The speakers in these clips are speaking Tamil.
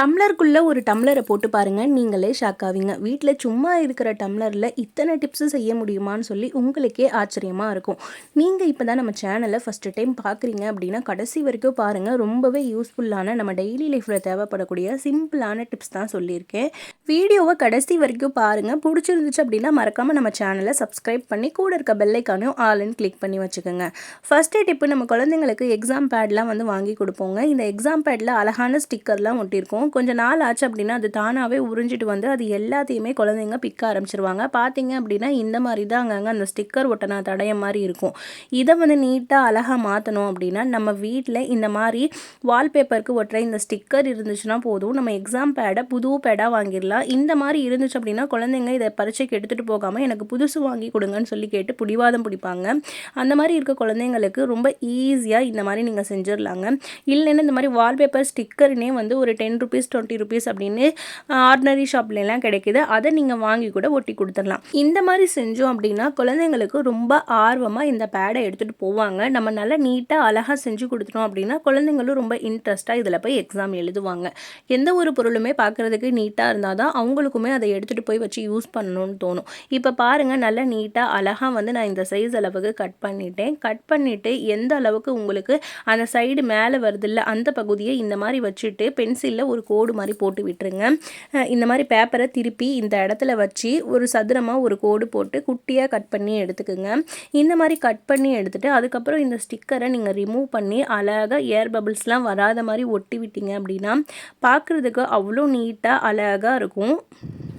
டம்ளருக்குள்ளே ஒரு டம்ளரை போட்டு பாருங்கள் நீங்களே ஷாக் ஆவீங்க. வீட்டில் சும்மா இருக்கிற டம்ளரில் இத்தனை டிப்ஸு செய்ய முடியுமான்னு சொல்லி உங்களுக்கே ஆச்சரியமாக இருக்கும். நீங்கள் இப்போ தான் நம்ம சேனலை ஃபஸ்ட்டு டைம் பார்க்குறீங்க அப்படின்னா கடைசி வரைக்கும் பாருங்கள் ரொம்பவே யூஸ்ஃபுல்லான நம்ம டெய்லி லைஃப்பில் தேவைப்படக்கூடிய சிம்பிளான டிப்ஸ் தான் சொல்லியிருக்கேன். வீடியோவை கடைசி வரைக்கும் பாருங்கள் பிடிச்சிருந்துச்சு அப்படின்னா மறக்காமல் நம்ம சேனலை சப்ஸ்கிரைப் பண்ணி கூட இருக்க பெல்லைக்கானையும் ஆல்னு கிளிக் பண்ணி வச்சுக்கோங்க. ஃபஸ்ட்டு டிப்பு நம்ம குழந்தைங்களுக்கு எக்ஸாம் பேட்லாம் வந்து வாங்கி கொடுப்போங்க. இந்த எக்ஸாம் பேடில் அழகான ஸ்டிக்கர்லாம் ஒட்டியிருக்கோம். கொஞ்சம் நாள் ஆச்சு அப்படின்னா அது தானாகவே உறிஞ்சிட்டு வந்து அது எல்லாத்தையுமே குழந்தைங்க பிக்க ஆரம்பிச்சிருவாங்க. பார்த்தீங்க அப்படின்னா இந்த மாதிரி தான் அங்கங்கே அந்த ஸ்டிக்கர் ஒட்டனா தடயம் மாதிரி இருக்கும். இதை வந்து நீட்டாக அழகாக மாற்றணும் அப்படின்னா நம்ம வீட்டில் இந்த மாதிரி வால்பேப்பருக்கு ஒட்டுற இந்த ஸ்டிக்கர் இருந்துச்சுன்னா போதும். நம்ம எக்ஸாம் பேடை புது பேடாக வாங்கிடலாம். இந்த மாதிரி இருந்துச்சு அப்படின்னா குழந்தைங்க இதை பரீட்சைக்கு எடுத்துகிட்டு போகாமல் எனக்கு புதுசு வாங்கி கொடுங்கன்னு சொல்லி கேட்டு பிடிவாதம் பிடிப்பாங்க. அந்த மாதிரி இருக்க குழந்தைங்களுக்கு ரொம்ப ஈஸியாக இந்த மாதிரி நீங்கள் செஞ்சிடலாங்க. இல்லைன்னா இந்த மாதிரி வால்பேப்பர் ஸ்டிக்கர்னே வந்து ஒரு டென் ருபீஸ் டுவெண்ட்டி ருபீஸ் அப்படின்னு ஆர்டினரி ஷாப்லலாம் கிடைக்குது. அதை நீங்கள் வாங்கி கூட ஒட்டி கொடுத்துடலாம். இந்த மாதிரி செஞ்சோம் அப்படின்னா குழந்தைங்களுக்கு ரொம்ப ஆர்வமாக இந்த பேடை எடுத்துகிட்டு போவாங்க. நம்ம நல்லா நீட்டாக அழகாக செஞ்சு கொடுத்துட்டோம் அப்படின்னா குழந்தைங்களும் ரொம்ப இன்ட்ரெஸ்ட்டாக இதில் போய் எக்ஸாம் எழுதுவாங்க. எந்த ஒரு பொருளுமே பார்க்குறதுக்கு நீட்டாக இருந்தால் தான் அவங்களுக்குமே அதை எடுத்துகிட்டு போய் வச்சு யூஸ் பண்ணணும்னு தோணும். இப்போ பாருங்கள் நல்லா நீட்டாக அழகாக வந்து நான் இந்த சைஸ் அளவுக்கு கட் பண்ணிட்டேன். கட் பண்ணிவிட்டு எந்த அளவுக்கு உங்களுக்கு அந்த சைடு மேலே வருதில்ல அந்த பகுதியை இந்த மாதிரி வச்சுட்டு பென்சிலில் ஒரு கோடு மாதிரி போட்டு விட்டுருங்க. இந்த மாதிரி பேப்பரை திருப்பி இந்த இடத்துல வச்சு ஒரு சதுரமாக ஒரு கோடு போட்டு குட்டியாக கட் பண்ணி எடுத்துக்கோங்க. இந்த மாதிரி கட் பண்ணி எடுத்துகிட்டு அதுக்கப்புறம் இந்த ஸ்டிக்கரை நீங்கள் ரிமூவ் பண்ணி அழகாக ஏர் பபிள்ஸ்லாம் வராத மாதிரி ஒட்டி விட்டீங்க அப்படின்னா பார்க்குறதுக்கு அவ்வளோ நீட்டாக அழகாக இருக்கும்.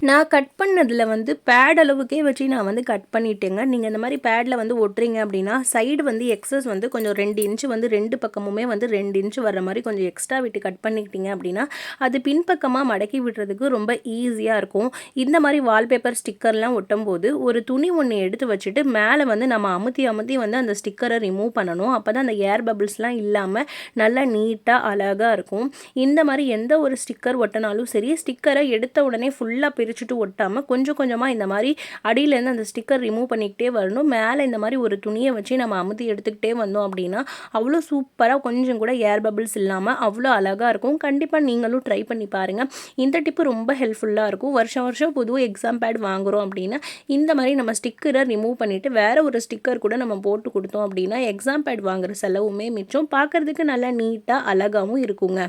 நான் கட் பண்ணதில் வந்து பேட் அளவுக்கே வச்சு நான் வந்து கட் பண்ணிட்டேங்க. நீங்கள் இந்த மாதிரி பேடில் வந்து ஒட்டுறீங்க அப்படின்னா சைடு வந்து எக்ஸஸ் வந்து கொஞ்சம் ரெண்டு இன்ச்சு வந்து ரெண்டு பக்கமுமே வந்து ரெண்டு இன்ச்சு வர்ற மாதிரி கொஞ்சம் எக்ஸ்ட்ரா விட்டு கட் பண்ணிக்கிட்டீங்க அப்படின்னா அது பின்பக்கமாக மடக்கி விடுறதுக்கு ரொம்ப ஈஸியாக இருக்கும். இந்த மாதிரி வால்பேப்பர் ஸ்டிக்கர்லாம் ஒட்டும் போது ஒரு துணி ஒன்று எடுத்து வச்சுட்டு மேலே வந்து நம்ம அமுத்தி அமுத்தி வந்து அந்த ஸ்டிக்கரை ரிமூவ் பண்ணணும். அப்போ தான் அந்த ஏர் பபிள்ஸ்லாம் இல்லாமல் நல்லா நீட்டாக அழகாக இருக்கும். இந்த மாதிரி எந்த ஒரு ஸ்டிக்கர் ஒட்டினாலும் சரி ஸ்டிக்கரை எடுத்த உடனே ஃபுல்லாக பிரிச்சுட்டு ஒட்டாமல் கொஞ்சம் கொஞ்சமாக இந்த மாதிரி அடியிலேருந்து அந்த ஸ்டிக்கர் ரிமூவ் பண்ணிக்கிட்டே வரணும். மேலே இந்த மாதிரி ஒரு துணியை வச்சு நம்ம அமுத்தி எடுத்துக்கிட்டே வந்தோம் அப்படின்னா அவ்வளோ சூப்பராக கொஞ்சம் கூட ஏர் பபிள்ஸ் இல்லாமல் அவ்வளோ அழகாக இருக்கும். கண்டிப்பாக நீங்களும் ட்ரை பண்ணி பாருங்கள் இந்த டிப்பு ரொம்ப ஹெல்ப்ஃபுல்லாக இருக்கும். வருஷம் வருஷம் புது எக்ஸாம் பேட் வாங்குகிறோம் அப்படின்னா இந்த மாதிரி நம்ம ஸ்டிக்கரை ரிமூவ் பண்ணிவிட்டு வேறு ஒரு ஸ்டிக்கர் கூட நம்ம போட்டு கொடுத்தோம் அப்படின்னா எக்ஸாம் பேட் வாங்குகிற செலவுமே மிச்சம். பார்க்குறதுக்கு நல்லா நீட்டாக அழகாகவும் இருக்குங்க.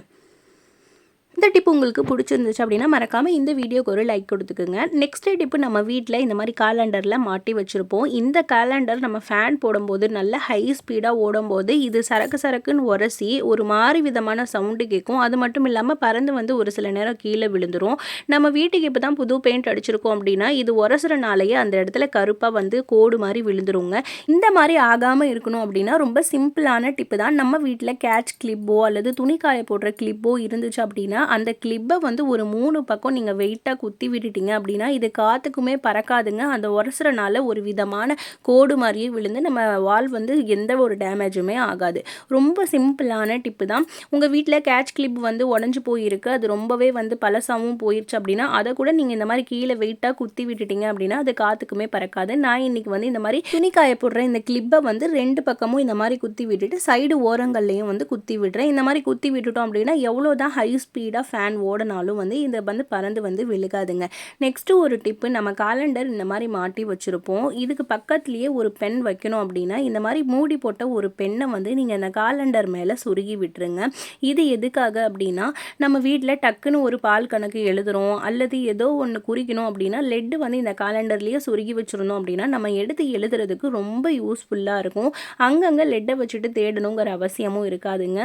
இந்த டிப் உங்களுக்கு பிடிச்சிருந்துச்சு அப்படின்னா மறக்காமல் இந்த வீடியோக்கு ஒரு லைக் கொடுத்துக்குங்க. நெக்ஸ்ட் டிப்பு நம்ம வீட்டில் இந்த மாதிரி காலண்டரில் மாட்டி வச்சுருப்போம். இந்த காலண்டர் நம்ம ஃபேன் போடும்போது நல்ல ஹை ஸ்பீடாக ஓடும்போது இது சரக்கு சரக்குன்னு உரசி ஒரு மாறி விதமான சவுண்டு கேட்கும் அது மட்டும் இல்லாமல் பறந்து வந்து ஒரு சில நேரம் கீழே விழுந்துரும். நம்ம வீட்டுக்கு இப்போ தான் புது பெயிண்ட் அடிச்சிருக்கோம் அப்படின்னா இது உரசுறனாலேயே அந்த இடத்துல கருப்பாக வந்து கோடு மாதிரி விழுந்துருங்க. இந்த மாதிரி ஆகாமல் இருக்கணும் அப்படின்னா ரொம்ப சிம்பிளான டிப்பு தான். நம்ம வீட்டில் கேட்ச் கிளிப்போ அல்லது துணி காய போடுற கிளிப்போ இருந்துச்சு அப்படின்னா அந்த கிளிப்பை வந்து ஒரு மூணு பக்கம் நீங்கள் வெயிட்டாக குத்தி விட்டுட்டீங்க அப்படின்னா இது காற்றுக்குமே பறக்காதுங்க. அந்த உரசுறனால ஒரு விதமான கோடு மாதிரியே விழுந்து நம்ம வால் வந்து எந்த ஒரு டேமேஜுமே ஆகாது. ரொம்ப சிம்பிளான டிப்பு தான். உங்கள் வீட்டில் கேட்ச் கிளிப் வந்து உடஞ்சி போயிருக்கு. அது ரொம்பவே வந்து பழசாகவும் போயிடுச்சு அப்படின்னா அதை கூட நீங்கள் இந்த மாதிரி கீழே வெயிட்டாக குத்தி விட்டுட்டீங்க அப்படின்னா அது காற்றுக்குமே பறக்காது. நான் இன்றைக்கி வந்து இந்த மாதிரி துணி காய போடுற இந்த கிளிப்பை வந்து ரெண்டு பக்கமும் இந்த மாதிரி குத்தி விட்டுட்டு சைடு ஓரங்கள்லையும் வந்து குத்தி விடுறேன். இந்த மாதிரி குத்தி விட்டுட்டோம் அப்படின்னா எவ்வளோ தான் ஹை ஸ்பீடாக ஃபேன் ஓடினாலும் வந்து இதை வந்து பறந்து வந்து விழுகாதுங்க. நெக்ஸ்ட்டு ஒரு டிப்பு நம்ம காலண்டர் இந்த மாதிரி மாட்டி வச்சுருப்போம். இதுக்கு பக்கத்துலேயே ஒரு பென் வைக்கணும் அப்படின்னா இந்த மாதிரி மூடி போட்ட ஒரு பெண்ணை வந்து நீங்கள் இந்த காலண்டர் மேலே சுருகி விட்டுருங்க. இது எதுக்காக அப்படின்னா நம்ம வீட்டில் டக்குன்னு ஒரு பால் கணக்கு எழுதுகிறோம் அல்லது ஏதோ ஒன்று குறிக்கணும் அப்படின்னா லெட்டு வந்து இந்த காலண்டர்லேயே சுருகி வச்சுருந்தோம் அப்படின்னா நம்ம எடுத்து எழுதுறதுக்கு ரொம்ப யூஸ்ஃபுல்லாக இருக்கும். அங்கங்கே லெட்டை வச்சுட்டு தேடணுங்கிற அவசியமும் இருக்காதுங்க.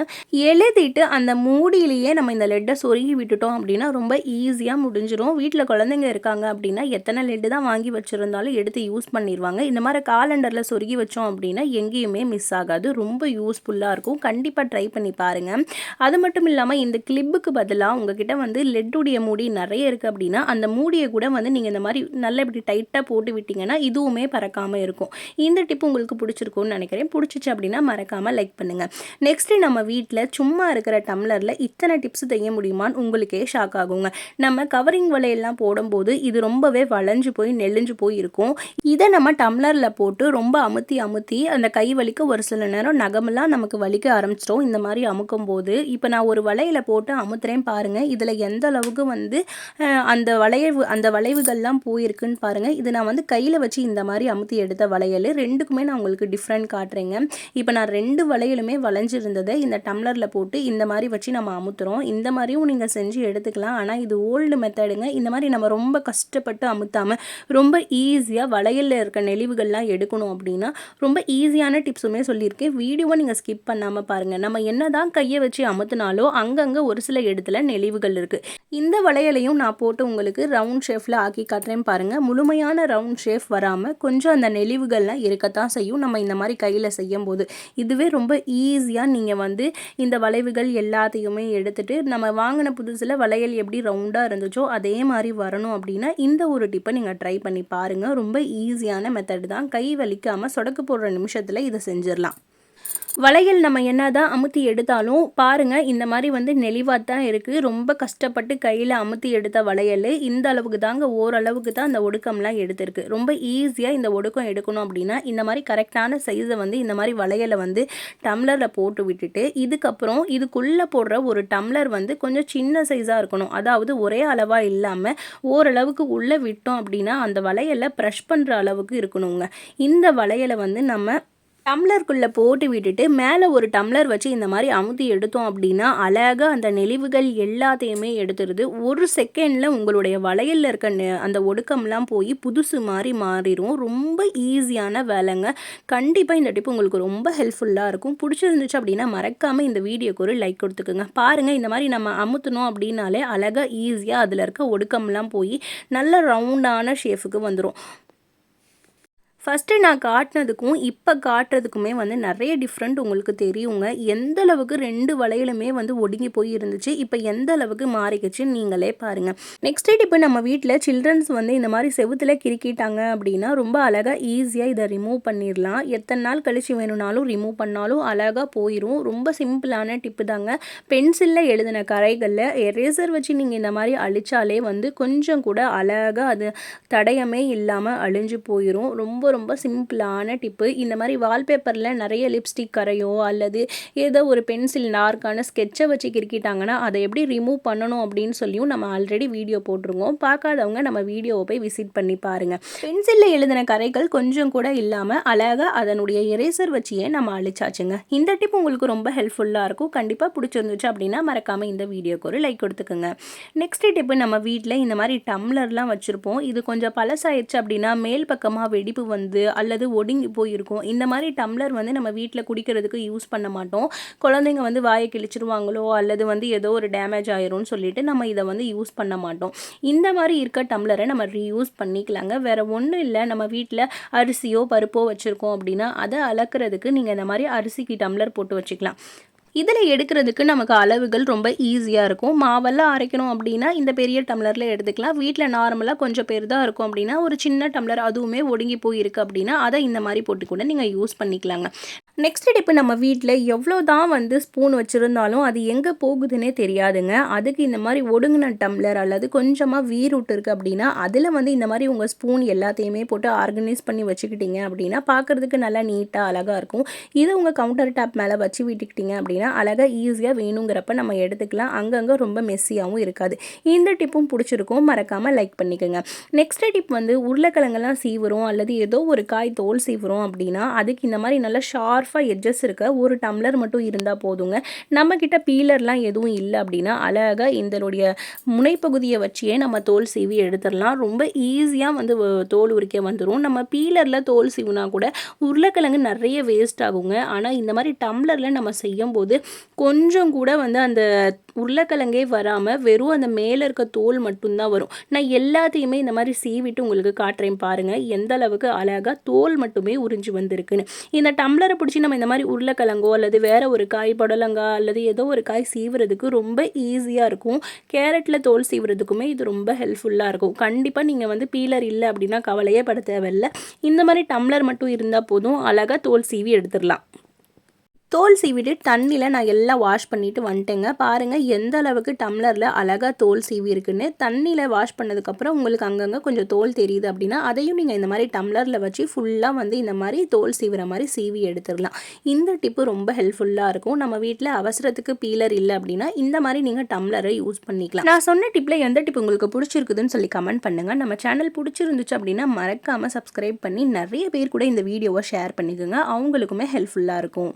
எழுதிட்டு அந்த மூடியிலேயே நம்ம இந்த லெட்டை சொருகி விட்டுட்டோம் அப்படின்னா ரொம்ப ஈஸியாக முடிஞ்சிடும் வீட்டில் குழந்தைங்க இருக்காங்க அப்படின்னா எத்தனை லெட்டு தான் வாங்கி வச்சுருந்தாலும் எடுத்து யூஸ் பண்ணிடுவாங்க இந்த மாதிரி காலண்டரில் சொருகி வச்சோம் அப்படின்னா எங்கேயுமே மிஸ் ஆகாது. ரொம்ப யூஸ்ஃபுல்லாக இருக்கும். கண்டிப்பாக ட்ரை பண்ணி பாருங்கள் அது மட்டும் இல்லாமல் இந்த கிளிப்புக்கு பதிலாக உங்ககிட்ட வந்து லெட்டுடைய மூடி நிறைய இருக்குது அப்படின்னா அந்த மூடியை கூட வந்து நீங்கள் இந்த மாதிரி நல்ல இப்படி டைட்டாக போட்டு விட்டிங்கன்னா இதுவுமே பறக்காமல் இருக்கும். இந்த டிப் உங்களுக்கு பிடிச்சிருக்கும்னு நினைக்கிறேன். பிடிச்சிச்சு அப்படின்னா மறக்காமல் லைக் பண்ணுங்கள் நெக்ஸ்ட்டு நம்ம வீட்டில் சும்மா இருக்கிற டம்ளரில் இத்தனை டிப்ஸ் செய்ய முடியும் முடியுமான்னு உங்களுக்கே ஷாக் ஆகுங்க. நம்ம கவரிங் வலையெல்லாம் போடும்போது இது ரொம்பவே வளைஞ்சு போய் நெளிஞ்சு போய் இருக்கும் இதை நம்ம டம்ளரில் போட்டு ரொம்ப அமுத்தி அமுத்தி அந்த கை வலிக்க ஒரு சில நேரம் நகமெல்லாம் நமக்கு வலிக்க ஆரம்பிச்சிட்டோம் இந்த மாதிரி அமுக்கும் போது இப்போ நான் ஒரு வளையல போட்டு அமுத்துறேன் பாருங்கள் இதில் எந்த அளவுக்கு வந்து அந்த வளைவு அந்த வளைவுகள்லாம் போயிருக்குன்னு பாருங்கள் இது நான் வந்து கையில் வச்சு இந்த மாதிரி அமுத்தி எடுத்த வளையல். ரெண்டுக்குமே நான் உங்களுக்கு டிஃப்ரெண்ட் காட்டுறேங்க. இப்போ நான் ரெண்டு வளையலுமே வளைஞ்சிருந்ததை இந்த டம்ளரில் போட்டு இந்த மாதிரி வச்சு நம்ம அமுத்துறோம். இந்த மாதிரி மாதிரியும் நீங்கள் செஞ்சு எடுத்துக்கலாம். ஆனால் இது ஓல்டு மெத்தடுங்க இந்த மாதிரி நம்ம ரொம்ப கஷ்டப்பட்டு அமுத்தாமல் ரொம்ப ஈஸியாக வளையலில் இருக்க நெளிவுகள்லாம் எடுக்கணும் அப்படின்னா ரொம்ப ஈஸியான டிப்ஸுமே சொல்லியிருக்கேன். வீடியோவை நீங்கள் ஸ்கிப் பண்ணாமல் பாருங்கள் நம்ம என்ன தான் கையை வச்சு அமுத்தினாலோ அங்கங்கே ஒரு சில இடத்துல நெளிவுகள் இருக்குது இந்த வளையலையும் நான் போட்டு உங்களுக்கு ரவுண்ட் ஷேஃபில் ஆக்கி காட்டுறேன் பாருங்கள் முழுமையான ரவுண்ட் ஷேஃப் வராமல் கொஞ்சம் அந்த நெளிவுகள்லாம் இருக்கத்தான் செய்யும். நம்ம இந்த மாதிரி கையில் செய்யும் போது இதுவே ரொம்ப ஈஸியாக நீங்கள் வந்து இந்த வளைவுகள் எல்லாத்தையுமே எடுத்துகிட்டு நம்ம வாங்கின புதுசில் வளையல் எப்படி ரவுண்டாக இருந்துச்சோ அதே மாதிரி வரணும் அப்படின்னா இந்த ஒரு டிப்பை நீங்கள் ட்ரை பண்ணி பாருங்கள் ரொம்ப ஈஸியான மெத்தட் தான். கை வலிக்காமல் சொடக்கு போடுற நிமிஷத்தில் இதை செஞ்சிடலாம். வளையல் நம்ம என்ன தான் அமுத்தி எடுத்தாலும் பாருங்கள் இந்த மாதிரி வந்து நெளிவாக தான் இருக்குது ரொம்ப கஷ்டப்பட்டு கையில் அமுத்தி எடுத்த வளையல் இந்த அளவுக்கு தாங்க ஓரளவுக்கு தான் இந்த ஒடுக்கம்லாம் எடுத்திருக்கு. ரொம்ப ஈஸியாக இந்த ஒடுக்கம் எடுக்கணும் அப்படின்னா இந்த மாதிரி கரெக்டான சைஸை வந்து இந்த மாதிரி வளையலை வந்து டம்ளரில் போட்டு விட்டுட்டு இதுக்கப்புறம் இதுக்குள்ளே போடுற ஒரு டம்ளர் வந்து கொஞ்சம் சின்ன சைஸாக இருக்கணும். அதாவது ஒரே அளவாக இல்லாமல் ஓரளவுக்கு உள்ளே விட்டோம் அப்படின்னா அந்த வளையலை ப்ரெஷ் பண்ணுற அளவுக்கு இருக்கணுங்க. இந்த வளையலை வந்து நம்ம டம்ளருக்குள்ளே போட்டு விட்டுட்டு மேலே ஒரு டம்ளர் வச்சு இந்த மாதிரி அமுத்தி எடுத்தோம் அப்படின்னா அழகாக அந்த நெளிவுகள் எல்லாத்தையுமே எடுத்துருது. ஒரு செகண்டில் உங்களுடைய வளையலில் இருக்க நெ- அந்த ஒடுக்கம்லாம் போய் புதுசு மாதிரி மாறிடும் ரொம்ப ஈஸியான வேலைங்க. கண்டிப்பாக இந்த டிப்பு உங்களுக்கு ரொம்ப ஹெல்ப்ஃபுல்லாக இருக்கும். பிடிச்சிருந்துச்சு அப்படின்னா மறக்காமல் இந்த வீடியோக்கு ஒரு லைக் கொடுத்துக்குங்க. பாருங்கள் இந்த மாதிரி நம்ம அமுத்தணும் அப்படின்னாலே அழகாக ஈஸியாக அதில் இருக்க ஒடுக்கம்லாம் போய் நல்ல ரவுண்டான ஷேஃபுக்கு வந்துடும் ஃபஸ்ட்டு நான் காட்டினதுக்கும் இப்போ காட்டுறதுக்குமே வந்து நிறைய டிஃப்ரெண்ட் உங்களுக்கு தெரியுங்க. எந்த அளவுக்கு ரெண்டு வளையலுமே வந்து ஒடுங்கி போய் இருந்துச்சு இப்போ எந்த அளவுக்கு மாறிக்கிச்சுன்னு நீங்களே பாருங்கள் நெக்ஸ்ட் இப்போ நம்ம வீட்டில் சில்ட்ரன்ஸ் வந்து இந்த மாதிரி செவுத்துல கிறுக்கிட்டாங்க அப்படின்னா ரொம்ப அழகாக ஈஸியாக இதை ரிமூவ் பண்ணிடலாம். எத்தனை நாள் கழிச்சு வேணும்னாலும் ரிமூவ் பண்ணாலும் அழகாக போயிடும் ரொம்ப சிம்பிளான டிப்பு தாங்க. பென்சிலில் எழுதின கரைகளில் எரேசர் வச்சு நீங்கள் இந்த மாதிரி அழிச்சாலே வந்து கொஞ்சம் கூட அழகாக அது தடயமே இல்லாமல் அழிஞ்சு போயிடும் ரொம்ப ரொம்ப சிம்பிளான டிப்பு. இந்த மாதிரி வால்பேப்பரில் நிறைய லிப்ஸ்டிக் கரையோ அல்லது ஏதோ ஒரு பென்சில் நார்க்கான ஸ்கெட்சை வச்சு கிறுக்கிட்டாங்கன்னா அதை எப்படி ரிமூவ் பண்ணணும் அப்படின்னு சொல்லியும் நம்ம ஆல்ரெடி வீடியோ போட்டிருக்கோம். பார்க்காதவங்க நம்ம வீடியோவை போய் விசிட் பண்ணி பாருங்கள் பென்சிலில் எழுதின கரைகள் கொஞ்சம் கூட இல்லாமல் அழகாக அதனுடைய எரேசர் வச்சியே நம்ம அழிச்சாச்சுங்க. இந்த டிப் உங்களுக்கு ரொம்ப ஹெல்ப்ஃபுல்லாக இருக்கும். கண்டிப்பாக பிடிச்சிருந்துச்சு அப்படின்னா மறக்காமல் இந்த வீடியோக்கு ஒரு லைக் கொடுத்துக்குங்க. நெக்ஸ்ட் டிப்பு நம்ம வீட்டில் இந்த மாதிரி டம்ளர்லாம் வச்சுருப்போம். இது கொஞ்சம் பழசாயிடுச்சு அப்படின்னா மேல் பக்கமாக வெடிப்பு வந்து அல்லது ஒடுங்கி போயிருக்கும். இந்த மாதிரி டம்ளர் வந்து நம்ம வீட்டில் குடிக்கிறதுக்கு யூஸ் பண்ண மாட்டோம். குழந்தைங்க வந்து வாயை கிழிச்சிருவாங்களோ அல்லது வந்து ஏதோ ஒரு டேமேஜ் ஆயிரும்னு சொல்லிட்டு நம்ம இதை வந்து யூஸ் பண்ண மாட்டோம். இந்த மாதிரி இருக்க டம்ளரை நம்ம ரீயூஸ் பண்ணிக்கலாங்க. வேற ஒன்றும் இல்லை. நம்ம வீட்டில் அரிசியோ பருப்போ வச்சுருக்கோம் அப்படின்னா அதை அளக்கிறதுக்கு நீங்கள் இந்த மாதிரி அரிசிக்கு டம்ளர் போட்டு வச்சுக்கலாம். இதில் எடுக்கிறதுக்கு நமக்கு அளவுகள் ரொம்ப ஈஸியாக இருக்கும். மாவெல்லாம் அரைக்கணும் அப்படின்னா இந்த பெரிய டம்ளரில் எடுத்துக்கலாம். வீட்டில் நார்மலாக கொஞ்சம் பேர் தான் இருக்கும் அப்படின்னா ஒரு சின்ன டம்ளர் அதுவுமே ஒடுங்கி போயிருக்கு அப்படின்னா அதை இந்த மாதிரி போட்டு கூட நீங்கள் யூஸ் பண்ணிக்கலாங்க. நெக்ஸ்ட் டிப்பு நம்ம வீட்டில் எவ்வளோ தான் வந்து ஸ்பூன் வச்சுருந்தாலும் அது எங்கே போகுதுன்னே தெரியாதுங்க. அதுக்கு இந்த மாதிரி ஒடுங்கின டம்ளர் அல்லது கொஞ்சமாக வீர் விட்டுருக்கு அப்படின்னா அதில் வந்து இந்த மாதிரி உங்கள் ஸ்பூன் எல்லாத்தையுமே போட்டு ஆர்கனைஸ் பண்ணி வச்சுக்கிட்டீங்க அப்படின்னா பார்க்குறதுக்கு நல்லா நீட்டாக அழகாக இருக்கும். இதை உங்கள் கவுண்டர் டாப் மேலே வச்சு விட்டுக்கிட்டீங்க அப்படின்னா அழகாக ஈஸியாக வேணுங்கிறப்ப நம்ம எடுத்துக்கலாம். அங்கங்கே ரொம்ப மெஸ்ஸியாகவும் இருக்காது. இந்த டிப்பும் பிடிச்சிருக்கும். மறக்காமல் லைக் பண்ணிக்கோங்க. நெக்ஸ்ட் டிப் வந்து உருளைக்கிழங்கெல்லாம் சீவுறோம் அல்லது ஏதோ ஒரு காய் தோல் சீவுறோம் அப்படின்னா அதுக்கு இந்த மாதிரி நல்லா ஷார்ப் ரஃபாக எட்ஜஸ் இருக்க ஒரு டம்ளர் மட்டும் இருந்தால் போதுங்க. நம்மக்கிட்ட பீலர்லாம் எதுவும் இல்லை அப்படின்னா அழகாக இதனுடைய முனைப்பகுதியை வச்சே நம்ம தோல் சீவி எடுத்துடலாம். ரொம்ப ஈஸியாக வந்து தோல் உரிக்க வந்துடும் நம்ம பீலரில் தோல் சீவுனா கூட உருளைக்கிழங்கு நிறைய வேஸ்ட் ஆகுங்க. ஆனால் இந்த மாதிரி டம்ளரில் நம்ம செய்யும்போது கொஞ்சம் கூட வந்து அந்த உருளைக்கிழங்கே வராமல் வெறும் அந்த மேலே இருக்க தோல் மட்டும்தான் வரும். நான் எல்லாத்தையுமே இந்த மாதிரி சீவிட்டு உங்களுக்கு காட்டுறேன் பாருங்கள் எந்த அளவுக்கு அழகாக தோல் மட்டுமே உறிஞ்சி வந்திருக்குன்னு. இந்த டம்ளரை பிடிச்சி நம்ம இந்த மாதிரி உருளைக்கிழங்கோ அல்லது வேற ஒரு காய் புடலங்காய் அல்லது ஏதோ ஒரு காய் சீவுறதுக்கு ரொம்ப ஈஸியாக இருக்கும். கேரட்டில் தோல் சீவுறதுக்குமே இது ரொம்ப ஹெல்ப்ஃபுல்லாக இருக்கும். கண்டிப்பாக நீங்கள் வந்து பீலர் இல்லை அப்படின்னா கவலையே பட தேவையில்லை. இந்த மாதிரி டம்ளர் மட்டும் இருந்தால் போதும். அழகாக தோல் சீவி எடுத்துடலாம். தோல் சீவிட்டு தண்ணியில் நான் எல்லாம் வாஷ் பண்ணிவிட்டு வந்துட்டேங்க. பாருங்கள் எந்த அளவுக்கு டம்ளரில் அழகாக தோல் சீவி இருக்குன்னு தண்ணியில் வாஷ் பண்ணதுக்கப்புறம் உங்களுக்கு அங்கங்கே கொஞ்சம் தோல் தெரியுது அப்படின்னா அதையும் நீங்கள் இந்த மாதிரி டம்ளரில் வச்சு ஃபுல்லாக வந்து இந்த மாதிரி தோல் சீவிற மாதிரி சீவி எடுத்துடலாம். இந்த டிப்பு ரொம்ப ஹெல்ப்ஃபுல்லாக இருக்கும். நம்ம வீட்டில் அவசரத்துக்கு பீலர் இல்லை அப்படின்னா இந்த மாதிரி நீங்கள் டம்ளரை யூஸ் பண்ணிக்கலாம். நான் சொன்ன டிப்பில் எந்த டிப் உங்களுக்கு பிடிச்சிருக்குதுன்னு சொல்லி கமெண்ட் பண்ணுங்கள் நம்ம சேனல் பிடிச்சிருந்துச்சு அப்படின்னா மறக்காமல் சப்ஸ்கிரைப் பண்ணி நிறைய பேர் கூட இந்த வீடியோவை ஷேர் பண்ணிக்கோங்க. அவங்களுக்குமே ஹெல்ப்ஃபுல்லாக இருக்கும்.